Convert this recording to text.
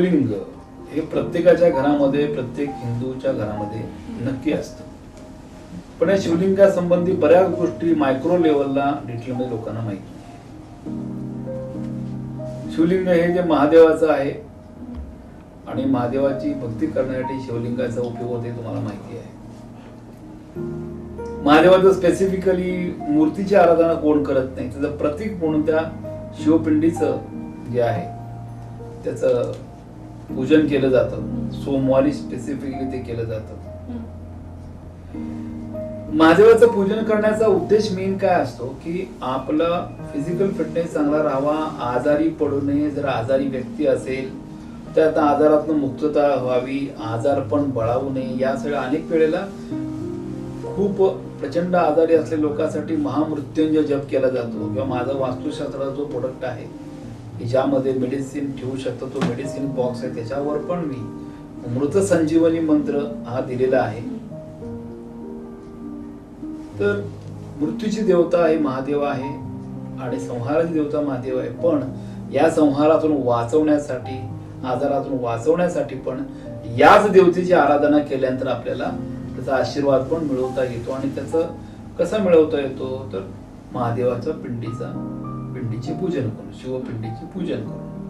शिवलिंग हे प्रत्येकाच्या घरामध्ये प्रत्येक हिंदूच्या घरामध्ये नक्की असतं. पण या शिवलिंगासंबंधी बऱ्याच गोष्टी मायक्रो लेवलला डिटेलमध्ये लोकांना माहिती नाही. शिवलिंग हे जे महादेवाचं आहे आणि महादेवाची भक्ती करण्यासाठी शिवलिंगाचा उपयोग होते तुम्हाला माहिती आहे. महादेवाचं स्पेसिफिकली मूर्तीची आराधना कोण करत नाही? त्याचं प्रतीक म्हणून त्या शिवपिंडीचं जे आहे त्याचं पूजन केलं जातं. सोमवारी स्पेसिफिकली ते केलं जातं. महादेवाचं पूजन करण्याचा उद्देश मेन काय असतो? की आपला फिजिकल फिटनेस चांगला राहावा आजारी पडू नये. जर आजारी व्यक्ती असेल तर आता आजारातून मुक्तता व्हावी आजार पण बळावू नये. यासाठी अनेक वेळेला खूप प्रचंड आजारी असलेल्या लोकांसाठी महामृत्युंजय जप केला जातो. किंवा माझा वास्तुशास्त्राचा जो प्रोडक्ट आहे की ज्यामध्ये मेडिसिन ठेवू शकतो तो मेडिसिन बॉक्स आहे त्याच्यावर पण मी मृत संजीवनी मंत्र हा दिलेला आहे. तर मृत्यूची देवता आहे महादेव आहे आणि संहाराची देवता महादेव आहे. पण या संहारातून वाचवण्यासाठी आजारातून वाचवण्यासाठी पण याच देवतेची आराधना केल्यानंतर आपल्याला त्याचा आशीर्वाद पण मिळवता येतो आणि त्याचं कसा मिळवता येतो? तर महादेवाच्या पिंडीचा पिंडीचे पूजन करून शिवपिंडीचे पूजन करून